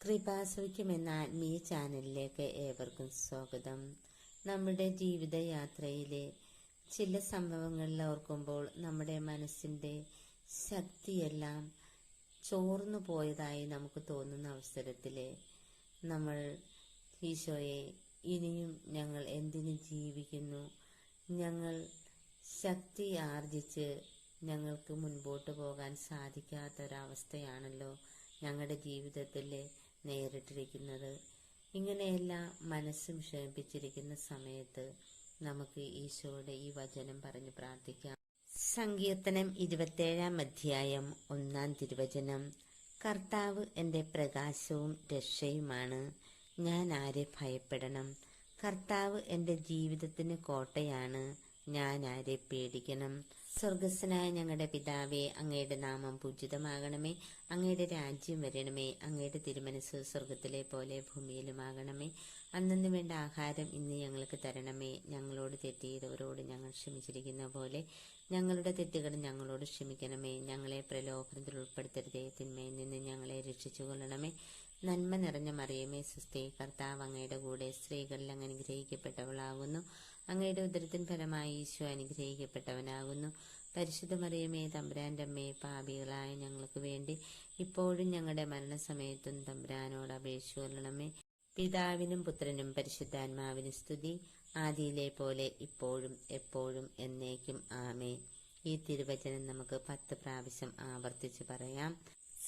കൃപാസവിക്കും എന്ന ആത്മീയ ചാനലിലേക്ക് ഏവർക്കും സ്വാഗതം. നമ്മുടെ ജീവിതയാത്രയിലെ ചില സംഭവങ്ങളിൽ ഓർക്കുമ്പോൾ നമ്മുടെ മനസ്സിന്റെ ശക്തിയെല്ലാം ചോർന്നു പോയതായി നമുക്ക് തോന്നുന്ന അവസരത്തിൽ നമ്മൾ ഈശോയെ ഇനിയും ഞങ്ങൾ എന്തിനു ജീവിക്കുന്നു? ഞങ്ങൾ ശക്തി ആർജിച്ച് ഞങ്ങൾക്ക് മുൻപോട്ട് പോകാൻ സാധിക്കാത്തൊരവസ്ഥയാണല്ലോ ഞങ്ങളുടെ ജീവിതത്തിൽ നേരിട്ടിരിക്കുന്നത്. ഇങ്ങനെയെല്ലാം മനസ്സും വിഷമിപ്പിച്ചിരിക്കുന്ന സമയത്ത് നമുക്ക് ഈശോയുടെ ഈ വചനം പറഞ്ഞ് പ്രാർത്ഥിക്കാം. സങ്കീർത്തനം ഇരുപത്തേഴാം അധ്യായം ഒന്നാം തിരുവചനം. കർത്താവ് എന്റെ പ്രകാശവും രക്ഷയുമാണ്. ഞാൻ ആരെ ഭയപ്പെടണം? കർത്താവ് എന്റെ ജീവിതത്തിന് കോട്ടയാണ്. ഞാൻ ആരെ പേടിക്കണം. സ്വർഗസ്വനായ ഞങ്ങളുടെ പിതാവേ അങ്ങയുടെ നാമം പൂജിതമാകണമേ. അങ്ങയുടെ രാജ്യം വരണമേ. അങ്ങയുടെ തിരുമനസ് സ്വർഗത്തിലെ പോലെ ഭൂമിയിലുമാകണമേ. അന്നു വേണ്ട ആഹാരം ഇന്ന് ഞങ്ങൾക്ക് തരണമേ. ഞങ്ങളോട് തെറ്റിയതവരോട് ഞങ്ങൾ ക്ഷമിച്ചിരിക്കുന്ന പോലെ ഞങ്ങളുടെ തെറ്റുകൾ ഞങ്ങളോട് ക്ഷമിക്കണമേ. ഞങ്ങളെ പ്രലോഭനത്തിൽ ഉൾപ്പെടുത്തരുതേ. തിന്മയിൽ നിന്ന് ഞങ്ങളെ രക്ഷിച്ചു കൊള്ളണമേ നന്മ നിറഞ്ഞ മറിയമേ സുസ്ഥേ കർത്താവ് അങ്ങയുടെ കൂടെ സ്ത്രീകളിൽ അങ്ങ് അനുഗ്രഹിക്കപ്പെട്ടവളാകുന്നു. അങ്ങയുടെ ഉദരത്തിൻ ഫലമായി ഈശോ അനുഗ്രഹിക്കപ്പെട്ടവനാകുന്നു. പരിശുദ്ധ മറിയമേ തമ്പുരാന്റെ അമ്മേ പാപികളായ ഞങ്ങൾക്ക് വേണ്ടി ഇപ്പോഴും ഞങ്ങളുടെ മരണസമയത്തും തമ്പുരാനോട് അപേക്ഷ കൊള്ളണമേ. പിതാവിനും പുത്രനും പരിശുദ്ധാത്മാവിനും സ്തുതി. ആദിയിലെ പോലെ ഇപ്പോഴും എപ്പോഴും എന്നേക്കും. ആമേ ഈ തിരുവചനം നമുക്ക് പത്ത് പ്രാവശ്യം ആവർത്തിച്ച് പറയാം.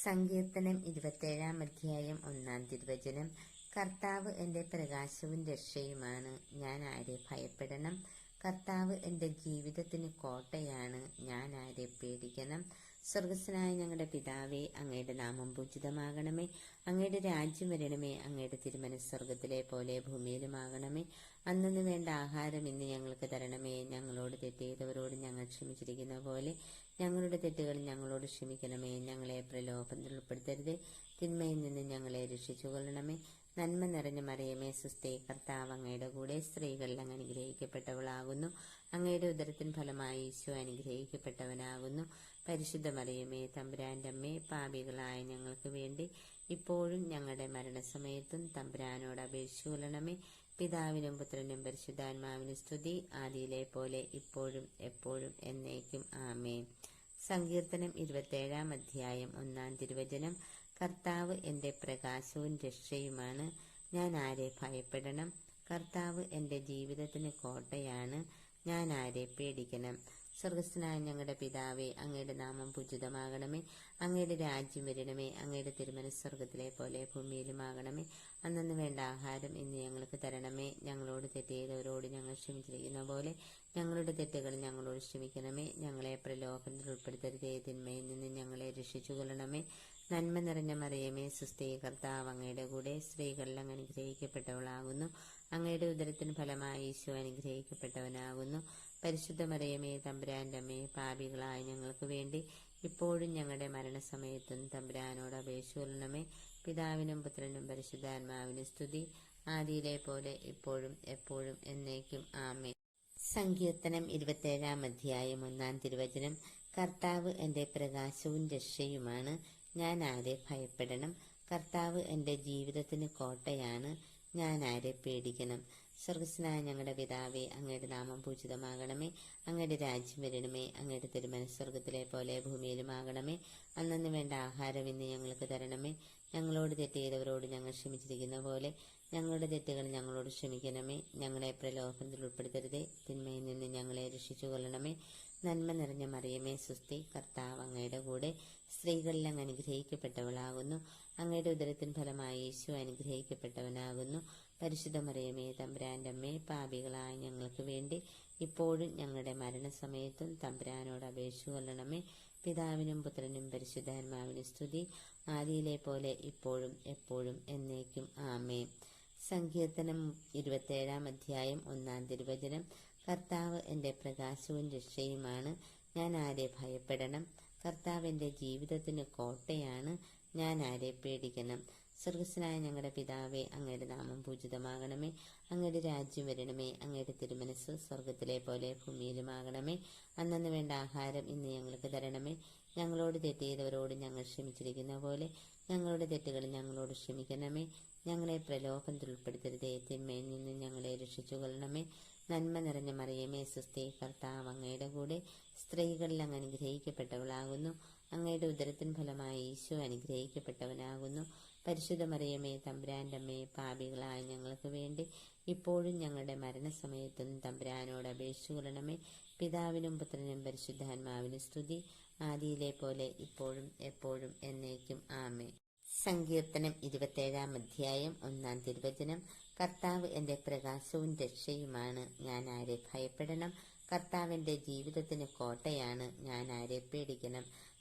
സങ്കീർത്തനം ഇരുപത്തേഴാം അധ്യായം ഒന്നാം തിരുവചനം. കർത്താവ് എന്റെ പ്രകാശവും രക്ഷയുമാണ്. ഞാൻ ആരെ ഭയപ്പെടണം? കർത്താവ് എന്റെ ജീവിതത്തിന് കോട്ടയാണ്. ഞാൻ ആരെ പേടിക്കണം? സ്വർഗസ്വനായ ഞങ്ങളുടെ പിതാവേ അങ്ങയുടെ നാമം പൂജിതമാകണമേ. അങ്ങയുടെ രാജ്യം വരണമേ. അങ്ങയുടെ തിരുമന സ്വർഗത്തിലെ പോലെ ഭൂമിയിലുമാകണമേ. അന്നു വേണ്ട ആഹാരം ഇന്ന് ഞങ്ങൾക്ക് തരണമേ. ഞങ്ങളോട് തെറ്റെയ്തവരോട് ഞങ്ങൾ ക്ഷമിച്ചിരിക്കുന്ന പോലെ ഞങ്ങളുടെ തെറ്റുകൾ ഞങ്ങളോട് ക്ഷമിക്കണമേ. ഞങ്ങളെ പ്രലോഭനത്തിൽ ഉൾപ്പെടുത്തരുത്. തിന്മയിൽ നിന്ന് ഞങ്ങളെ രക്ഷിച്ചു കൊള്ളണമേ നന്മ നിറഞ്ഞ മറിയമേ സുസ്ഥേ കർത്താവ് അങ്ങയുടെ കൂടെ സ്ത്രീകളിൽ അങ്ങ് അനുഗ്രഹിക്കപ്പെട്ടവളാകുന്നു. അങ്ങയുടെ ഉദരത്തിൻ ഫലമായി ഈശോ അനുഗ്രഹിക്കപ്പെട്ടവനാകുന്നു. പരിശുദ്ധ മറിയമേ തമ്പുരാന്റെ അമ്മേ പാപികളായ ഞങ്ങൾക്ക് വേണ്ടി ഇപ്പോഴും ഞങ്ങളുടെ മരണസമയത്തും തമ്പുരാനോട് അപേക്ഷിച്ചു കൊള്ളണമേ. പിതാവിനും പുത്രനും പരിശുദ്ധാത്മാവിനും സ്തുതി. ആദിയിലെ പോലെ ഇപ്പോഴും എപ്പോഴും എന്നേക്കും. ആമേ സങ്കീർത്തനം ഇരുപത്തേഴാം അധ്യായം ഒന്നാം തിരുവചനം. കർത്താവ് എന്റെ പ്രകാശവും രക്ഷയുമാണ്. ഞാൻ ആരെ ഭയപ്പെടണം? കർത്താവ് എന്റെ ജീവിതത്തിന് കോട്ടയാണ്. ഞാൻ ആരെ പേടിക്കണം? സ്വർഗസ്ഥനായ ഞങ്ങളുടെ പിതാവേ അങ്ങയുടെ നാമം പൂജിതമാകണമേ. അങ്ങയുടെ രാജ്യം വരണമേ. അങ്ങയുടെ തിരുമന സ്വർഗത്തിലെ പോലെ ഭൂമിയിലുമാകണമേ. അന്നു വേണ്ട ആഹാരം ഇന്ന് ഞങ്ങൾക്ക് തരണമേ. ഞങ്ങളോട് തെറ്റെയ്തവരോട് ഞങ്ങൾ ക്ഷമിച്ചിരിക്കുന്ന പോലെ ഞങ്ങളുടെ തെറ്റുകൾ ഞങ്ങളോട് ക്ഷമിക്കണമേ. ഞങ്ങളെ പ്രലോഭനത്തിൽ ഉൾപ്പെടുത്തരുതേ. തിന്മയിൽ നിന്ന് ഞങ്ങളെ രക്ഷിച്ചു കൊള്ളണമേ നന്മ നിറഞ്ഞ മറിയമേ സുസ്ഥീകർത്താവ് അങ്ങയുടെ കൂടെ സ്ത്രീകളിൽ അങ്ങ് അനുഗ്രഹിക്കപ്പെട്ടവളാകുന്നു. അങ്ങയുടെ ഉദരത്തിന് ഫലമായി ഈശോ അനുഗ്രഹിക്കപ്പെട്ടവനാകുന്നു. പരിശുദ്ധ മറിയമേ തമ്പുരാന്റെ അമ്മയെ പാപികളായ ഞങ്ങൾക്ക് വേണ്ടി ഇപ്പോഴും ഞങ്ങളുടെ മരണസമയത്തും തമ്പുരാനോട് അപേക്ഷ കൊള്ളണമേ. പിതാവിനും പുത്രനും പരിശുദ്ധാത്മാവിനും സ്തുതി. ആദിയിലെ പോലെ ഇപ്പോഴും എപ്പോഴും എന്നേക്കും. ആമേ സങ്കീർത്തനം ഇരുപത്തേഴാം അധ്യായം ഒന്നാം തിരുവചനം. കർത്താവ് എന്റെ പ്രകാശവും രക്ഷയുമാണ്. ഞാൻ ആരെ ഭയപ്പെടണം? കർത്താവ് എന്റെ ജീവിതത്തിന് കോട്ടയാണ്. ഞാൻ ആരെ പേടിക്കണം? സ്വർഗസ്നായ ഞങ്ങളുടെ പിതാവേ അങ്ങയുടെ നാമം പൂജിതമാകണമേ. അങ്ങയുടെ രാജ്യം വരണമേ. അങ്ങയുടെ തിരുമന സ്വർഗത്തിലെ പോലെ ഭൂമിയിലും ആകണമേ അന്നു വേണ്ട ആഹാരം ഇന്ന് ഞങ്ങൾക്ക് തരണമേ. ഞങ്ങളോട് തെറ്റ് ചെയ്തവരോട് ഞങ്ങൾ ക്ഷമിച്ചിരിക്കുന്ന പോലെ ഞങ്ങളുടെ തെറ്റുകൾ ഞങ്ങളോട് ക്ഷമിക്കണമേ. ഞങ്ങളെ പ്രലോഭനത്തിൽ ഉൾപ്പെടുത്തരുതേ. തിന്മയിൽ നിന്ന് ഞങ്ങളെ രക്ഷിച്ചു കൊള്ളണമേ നന്മ നിറഞ്ഞ മറിയമേ സുസ്ഥി കർത്താവ് അങ്ങയുടെ കൂടെ സ്ത്രീകളിൽ അങ്ങ് അനുഗ്രഹിക്കപ്പെട്ടവളാകുന്നു. അങ്ങയുടെ ഉദരത്തിൻ ഫലമായി യേശു അനുഗ്രഹിക്കപ്പെട്ടവനാകുന്നു. പരിശുദ്ധ മറിയമേ തമ്പുരാന്റെ അമ്മേ പാപികളായ ഞങ്ങൾക്ക് വേണ്ടി ഇപ്പോഴും ഞങ്ങളുടെ മരണസമയത്തും തമ്പുരാനോട് അപേക്ഷ കൊള്ളണമേ. പിതാവിനും പുത്രനും പരിശുദ്ധാത്മാവിനും സ്തുതി. ആദിയിലെ പോലെ ഇപ്പോഴും എപ്പോഴും എന്നേക്കും. ആമേ സങ്കീർത്തനം ഇരുപത്തേഴാം അധ്യായം ഒന്നാം തിരുവചനം. കർത്താവ് എന്റെ പ്രകാശവും രക്ഷയുമാണ്. ഞാൻ ആരെ ഭയപ്പെടണം? കർത്താവ് എന്റെ ജീവിതത്തിന് കോട്ടയാണ്. ഞാൻ ആരെ പേടിക്കണം? സ്വർഗസ്വനായ ഞങ്ങളുടെ പിതാവേ അങ്ങയുടെ നാമം പൂജിതമാകണമേ. അങ്ങയുടെ രാജ്യം വരണമേ. അങ്ങയുടെ തിരുമനസ് സ്വർഗത്തിലെ പോലെ ഭൂമിയിലുമാകണമേ. അന്നു വേണ്ട ആഹാരം ഇന്ന് ഞങ്ങൾക്ക് തരണമേ. ഞങ്ങളോട് തെറ്റ് ചെയ്തവരോട് ഞങ്ങൾ ക്ഷമിച്ചിരിക്കുന്ന പോലെ ഞങ്ങളുടെ തെറ്റുകൾ ഞങ്ങളോട് ക്ഷമിക്കണമേ. ഞങ്ങളെ പ്രലോഭനത്തിൽ ഉൾപ്പെടുത്തരുതേ. തിന്മയിൽ നിന്ന് ഞങ്ങളെ രക്ഷിച്ചു കൊള്ളണമേ നന്മ നിറഞ്ഞ മറിയമേ സുസ്ഥി കർത്താവ് അങ്ങയുടെ കൂടെ. സ്ത്രീകളിൽ അങ്ങ് അനുഗ്രഹിക്കപ്പെട്ടവളാകുന്നു. അങ്ങയുടെ ഉദരത്തിൻ ഫലമായി ഈശോ അനുഗ്രഹിക്കപ്പെട്ടവനാകുന്നു. പരിശുദ്ധ മറിയമേ തമ്പുരാന്റെ അമ്മേ പാപികളായ ഞങ്ങൾക്ക് വേണ്ടി ഇപ്പോഴും ഞങ്ങളുടെ മരണസമയത്തും തമ്പുരാനോട് അപേക്ഷിച്ചു കൊള്ളണമേ. പിതാവിനും പുത്രനും പരിശുദ്ധാത്മാവിനും സ്തുതി. ആദിയിലെ പോലെ ഇപ്പോഴും എപ്പോഴും എന്നേക്കും. ആമേ സങ്കീർത്തനം ഇരുപത്തേഴാം അധ്യായം ഒന്നാം തിരുവചനം. കർത്താവ് എന്റെ പ്രകാശവും രക്ഷയുമാണ്. ഞാൻ ആരെ ഭയപ്പെടണം? കർത്താവിന്റെ ജീവിതത്തിന് കോട്ടയാണ്. ഞാൻ ആരെ പേടിക്കണം?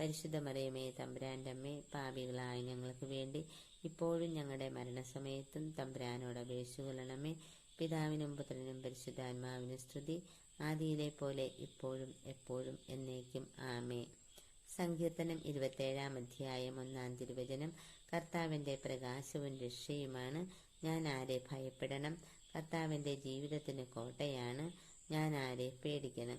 പരിശുദ്ധ മറിയമേ തമ്പുരാന്റെ അമ്മേ പാപികളായ ഞങ്ങൾക്ക് വേണ്ടി ഇപ്പോഴും ഞങ്ങളുടെ മരണസമയത്തും തമ്പുരാനോട് അപേക്ഷിച്ചു കൊള്ളണമേ. പിതാവിനും പുത്രനും പരിശുദ്ധാത്മാവിനും സ്തുതി. ആദിയിലെ പോലെ ഇപ്പോഴും എപ്പോഴും എന്നേക്കും. ആമേ സങ്കീർത്തനം ഇരുപത്തേഴാം അധ്യായം ഒന്നാം തിരുവചനം. കർത്താവിന്റെ പ്രകാശവും രക്ഷയുമാണ്. ഞാൻ ആരെ ഭയപ്പെടണം? കർത്താവിന്റെ ജീവിതത്തിന് കോട്ടയാണ്. ഞാൻ ആരെ പേടിക്കണം?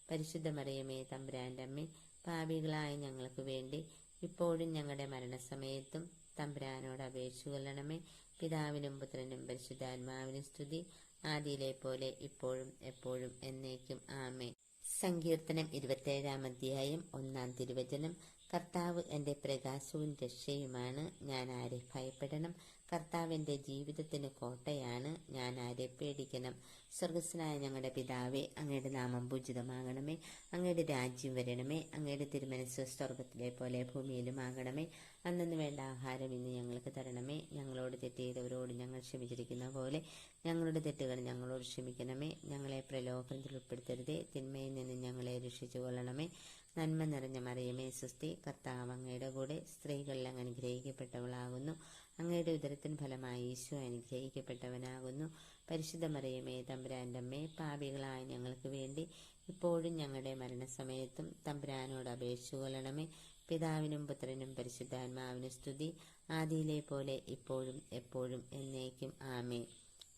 പരിശുദ്ധ മറിയമേ തമ്പുരാന്റെ അമ്മേ പാപികളായ ഞങ്ങൾക്ക് വേണ്ടി ഇപ്പോഴും ഞങ്ങളുടെ മരണസമയത്തും തമ്പുരാനോട് അപേക്ഷിച്ചു കൊള്ളണമേ. പിതാവിനും പുത്രനും പരിശുദ്ധാത്മാവിനും സ്തുതി. ആദിയിലെ പോലെ ഇപ്പോഴും എപ്പോഴും എന്നേക്കും. ആമേ സങ്കീർത്തനം ഇരുപത്തേഴാം അധ്യായം ഒന്നാം തിരുവചനം. കർത്താവ് എന്റെ പ്രകാശവും രക്ഷയുമാണ്. ഞാൻ ആരെ ഭയപ്പെടണം? കർത്താവിന്റെ ജീവിതത്തിന് കോട്ടയാണ്. ഞാൻ ആരെ പേടിക്കണം? സ്വർഗസ്നായ ഞങ്ങളുടെ പിതാവേ അങ്ങയുടെ നാമം പൂജിതമാകണമേ. അങ്ങയുടെ രാജ്യം വരണമേ. അങ്ങയുടെ തിരുമനസ് സ്വർഗത്തിലെ പോലെ ഭൂമിയിലും ആകണമേ. അന്നു വേണ്ട ആഹാരം ഇന്ന് ഞങ്ങൾക്ക് തരണമേ. ഞങ്ങളോട് തെറ്റിയവരോട് ഞങ്ങൾ ക്ഷമിച്ചിരിക്കുന്ന പോലെ ഞങ്ങളുടെ തെറ്റുകൾ ഞങ്ങളോട് ക്ഷമിക്കണമേ. ഞങ്ങളെ പ്രലോഭനത്തിൽ ഉൾപ്പെടുത്തരുതേ. തിന്മയിൽ നിന്ന് ഞങ്ങളെ രക്ഷിച്ചു കൊള്ളണമേ നന്മ നിറഞ്ഞ മറിയമേ സുസ്തി കർത്താവ് അങ്ങയുടെ കൂടെ സ്ത്രീകളിൽ അങ്ങ് അനുഗ്രഹിക്കപ്പെട്ടവളാകുന്നു. അങ്ങയുടെ ഉദരത്തിൻ ഫലമായി ഈശോ അനുഗ്രഹിക്കപ്പെട്ടവനാകുന്നു. പരിശുദ്ധ മറിയമേ തമ്പുരാന്റെ അമ്മേ പാപികളായ ഞങ്ങൾക്ക് വേണ്ടി ഇപ്പോഴും ഞങ്ങളുടെ മരണസമയത്തും തമ്പുരാനോട് അപേക്ഷിച്ചു കൊള്ളണമേ. പിതാവിനും പുത്രനും പരിശുദ്ധാത്മാവിനും സ്തുതി. ആദിയിലെ പോലെ ഇപ്പോഴും എപ്പോഴും എന്നേക്കും. ആമേ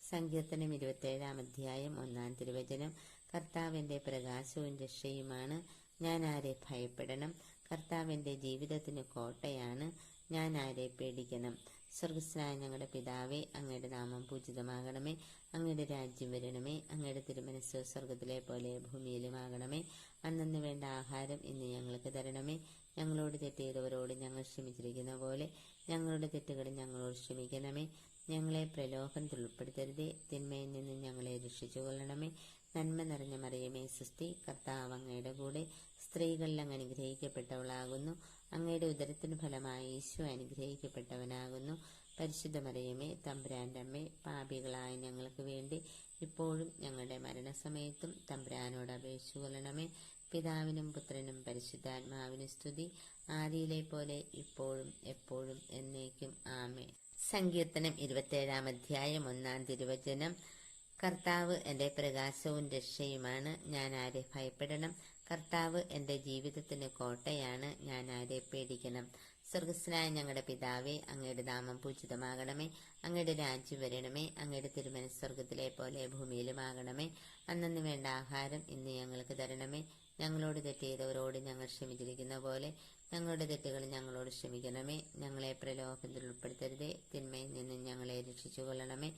സങ്കീർത്തനം ഇരുപത്തേഴാം അധ്യായം ഒന്നാം തിരുവചനം. കർത്താവിന്റെ പ്രകാശവും രക്ഷയുമാണ്. ഞാൻ ആരെ ഭയപ്പെടണം? കർത്താവിന്റെ ജീവിതത്തിന് കോട്ടയാണ്. ഞാൻ ആരെ പേടിക്കണം? സ്വർഗസ്നായ ഞങ്ങളുടെ പിതാവേ അങ്ങയുടെ നാമം പൂജിതമാകണമേ. അങ്ങയുടെ രാജ്യം വരണമേ. അങ്ങയുടെ തിരുമനസ് സ്വർഗത്തിലെ പോലെ ഭൂമിയിലുമാകണമേ. അന്നു വേണ്ട ആഹാരം ഇന്ന് ഞങ്ങൾക്ക് തരണമേ. ഞങ്ങളോട് തെറ്റിയവരോട് ഞങ്ങൾ ക്ഷമിച്ചിരിക്കുന്ന പോലെ ഞങ്ങളുടെ തെറ്റുകൾ ഞങ്ങളോട് ക്ഷമിക്കണമേ. ഞങ്ങളെ പ്രലോഭനത്തിൽ ഉൾപ്പെടുത്തരുതേ. തിന്മയിൽ നിന്ന് ഞങ്ങളെ രക്ഷിച്ചു കൊള്ളണമേ നന്മ നിറഞ്ഞ മറിയമേ സൃഷ്ടി കർത്താവ് അങ്ങയുടെ കൂടെ സ്ത്രീകളിൽ അങ്ങ് അനുഗ്രഹിക്കപ്പെട്ടവളാകുന്നു. അങ്ങയുടെ ഉദരത്തിന് ഫലമായി ഈശോ അനുഗ്രഹിക്കപ്പെട്ടവനാകുന്നു. പരിശുദ്ധ മറിയമേ തമ്പുരാന്റെ പാപികളായ ഞങ്ങൾക്ക് വേണ്ടി ഇപ്പോഴും ഞങ്ങളുടെ മരണസമയത്തും തമ്പുരാനോട് അപേക്ഷിച്ചു കൊള്ളണമേ. പിതാവിനും പുത്രനും പരിശുദ്ധാത്മാവിനും സ്തുതി. ആദിയിലെ പോലെ ഇപ്പോഴും എപ്പോഴും എന്നേക്കും. ആമേ സങ്കീർത്തനം ഇരുപത്തേഴാം അധ്യായം ഒന്നാം തിരുവചനം. കർത്താവ് എന്റെ പ്രകാശവും രക്ഷയുമാണ്. ഞാൻ ആരെ ഭയപ്പെടണം? കർത്താവ് എന്റെ ജീവിതത്തിന് കോട്ടയാണ് ഞാൻ ആരെ പേടിക്കണം? സ്വർഗസ്നായ ഞങ്ങളുടെ പിതാവേ അങ്ങയുടെ നാമം പൂജിതമാകണമേ. അങ്ങയുടെ രാജ്യം വരണമേ. അങ്ങയുടെ തിരുമന സ്വർഗത്തിലെ പോലെ ഭൂമിയിലുമാകണമേ. അന്നു വേണ്ട ആഹാരം ഇന്ന് ഞങ്ങൾക്ക് തരണമേ. ഞങ്ങളോട് തെറ്റിയതവരോട് ഞങ്ങൾ ക്ഷമിച്ചിരിക്കുന്ന പോലെ ഞങ്ങളുടെ തെറ്റുകൾ ഞങ്ങളോട് ക്ഷമിക്കണമേ. ഞങ്ങളെ പ്രലോഭത്തിൽ ഉൾപ്പെടുത്തരുതേ. തിന്മയിൽ നിന്നും ഞങ്ങളെ രക്ഷിച്ചുകൊള്ളണമേ.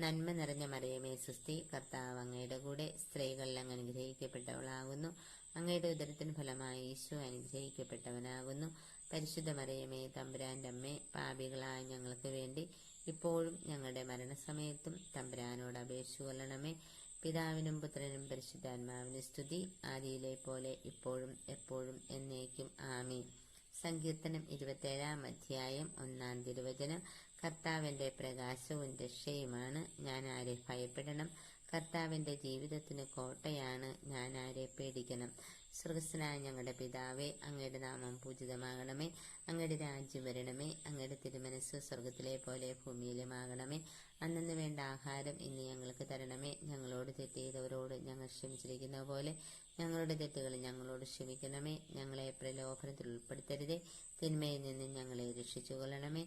നന്മ നിറഞ്ഞ മറിയമേ സുസ്തി കർത്താവ് അങ്ങയുടെ കൂടെ സ്ത്രീകളിൽ അങ്ങ് അനുഗ്രഹിക്കപ്പെട്ടവളാകുന്നു. അങ്ങയുടെ ഉദരത്തിന് ഫലമായി ഈശോ അനുഗ്രഹിക്കപ്പെട്ടവനാകുന്നു. പരിശുദ്ധ മറിയമേ തമ്പുരാന്റെ അമ്മേ പാപികളായ ഞങ്ങൾക്ക് വേണ്ടി ഇപ്പോഴും ഞങ്ങളുടെ മരണസമയത്തും തമ്പുരാനോട് അപേക്ഷിച്ചു കൊല്ലണമേ പിതാവിനും പുത്രനും പരിശുദ്ധാത്മാവിനും സ്തുതി. ആദിയിലെ പോലെ ഇപ്പോഴും എപ്പോഴും എന്നേക്കും. ആമീൻ. സങ്കീർത്തനം ഇരുപത്തേഴാം അധ്യായം ഒന്നാം തിരുവചനം. കർത്താവിന്റെ പ്രകാശവും രക്ഷയുമാണ്. ഞാൻ ആരെ ഭയപ്പെടണം? കർത്താവിന്റെ ജീവിതത്തിന് കോട്ടയാണ് ഞാൻ ആരെ പേടിക്കണം? സ്വർഗസ്നായ ഞങ്ങളുടെ പിതാവേ അങ്ങയുടെ നാമം പൂജിതമാകണമേ. അങ്ങയുടെ രാജ്യം വരണമേ. അങ്ങയുടെ തിരുമനസ് സ്വർഗത്തിലെ പോലെ ഭൂമിയിലുമാകണമേ. അന്നു വേണ്ട ആഹാരം ഇന്ന് ഞങ്ങൾക്ക് തരണമേ. ഞങ്ങളോട് തെറ്റെയ്തവരോട് ഞങ്ങൾ ക്ഷമിച്ചിരിക്കുന്ന പോലെ ഞങ്ങളുടെ തെറ്റുകൾ ഞങ്ങളോട് ക്ഷമിക്കണമേ. ഞങ്ങളെ പ്രലോഭനത്തിൽ ഉൾപ്പെടുത്തരുതേ. തിന്മയിൽ നിന്ന് ഞങ്ങളെ രക്ഷിച്ചു കൊള്ളണമേ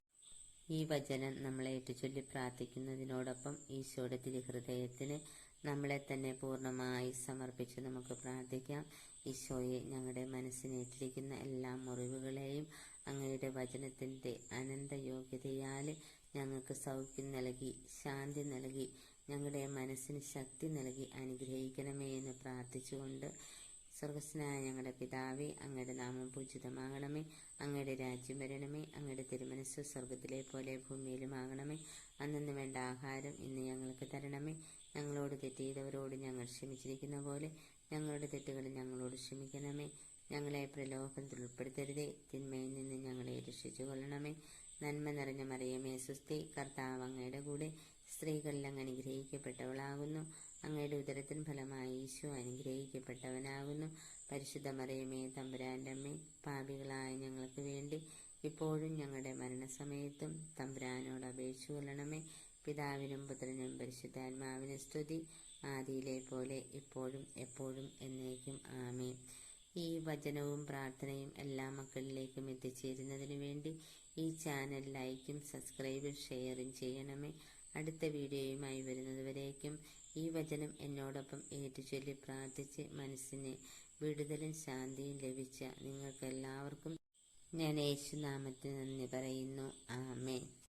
ഈ വചനം നമ്മളെ ഏറ്റുചൊല്ലി പ്രാർത്ഥിക്കുന്നതിനോടൊപ്പം ഈശോയുടെ തിരുഹൃദയത്തിന് നമ്മളെ തന്നെ പൂർണമായി സമർപ്പിച്ച് നമുക്ക് പ്രാർത്ഥിക്കാം. ഈശോയെ ഞങ്ങളുടെ മനസ്സിനേറ്റിരിക്കുന്ന എല്ലാ മുറിവുകളെയും അങ്ങയുടെ വചനത്തിന്റെ അനന്ത യോഗ്യതയാൽ ഞങ്ങൾക്ക് സൗഖ്യം നൽകി ശാന്തി നൽകി ഞങ്ങളുടെ മനസ്സിന് ശക്തി നൽകി അനുഗ്രഹിക്കണമേ എന്ന് പ്രാർത്ഥിച്ചുകൊണ്ട് സ്വർഗസ്നായ ഞങ്ങളുടെ പിതാവേ അങ്ങയുടെ നാമം പൂജിതമാകണമേ. അങ്ങയുടെ രാജ്യം വരണമേ. അങ്ങയുടെ തിരുമനസ് സ്വർഗത്തിലെ പോലെ ഭൂമിയിലുമാകണമേ അന്നു വേണ്ട ആഹാരം ഇന്ന് ഞങ്ങൾക്ക് തരണമേ. ഞങ്ങളോട് തെറ്റെയ്തവരോട് ഞങ്ങൾ ക്ഷമിച്ചിരിക്കുന്ന പോലെ ഞങ്ങളുടെ തെറ്റുകൾ ഞങ്ങളോട് ക്ഷമിക്കണമേ. ഞങ്ങളെ പ്രലോഭനത്തിൽ ഉൾപ്പെടുത്തരുതേ. തിന്മയിൽ നിന്ന് ഞങ്ങളെ രക്ഷിച്ചു കൊള്ളണമേ നന്മ നിറഞ്ഞ മറിയമേ സുസ്ഥി. കർത്താവ് അങ്ങയുടെ കൂടെ സ്ത്രീകളിൽ അങ്ങ് അനുഗ്രഹിക്കപ്പെട്ടവളാകുന്നു. അങ്ങയുടെ ഉദരത്തിന് ഫലമായി ഈശോ അനുഗ്രഹിക്കപ്പെട്ടവനാകുന്നു. പരിശുദ്ധ മറിയമേ തമ്പുരാന്റെ അമ്മേ പാപികളായ ഞങ്ങൾക്ക് വേണ്ടി ഇപ്പോഴും ഞങ്ങളുടെ മരണസമയത്തും തമ്പുരാനോട് അപേക്ഷ കൊള്ളണമേ. പിതാവിനും പുത്രനും പരിശുദ്ധാത്മാവിന് സ്തുതി. ആദിയിലെ പോലെ ഇപ്പോഴും എപ്പോഴും എന്നേക്കും. ആമേ ഈ വചനവും പ്രാർത്ഥനയും എല്ലാ മക്കളിലേക്കും എത്തിച്ചേരുന്നതിന് വേണ്ടി ഈ ചാനൽ ലൈക്കും സബ്സ്ക്രൈബും ഷെയറും ചെയ്യണമേ. അടുത്ത വീഡിയോയുമായി വരുന്നതുവരേക്കും ഈ വചനം എന്നോടൊപ്പം ഏറ്റുചൊല്ലി പ്രാർത്ഥിച്ച് മനസ്സിന് വിടുതലും ശാന്തിയും ലഭിച്ച നിങ്ങൾക്കെല്ലാവർക്കും ഞാൻ യേശുനാമത്തിൽ നന്ദി പറയുന്നു. ആമേ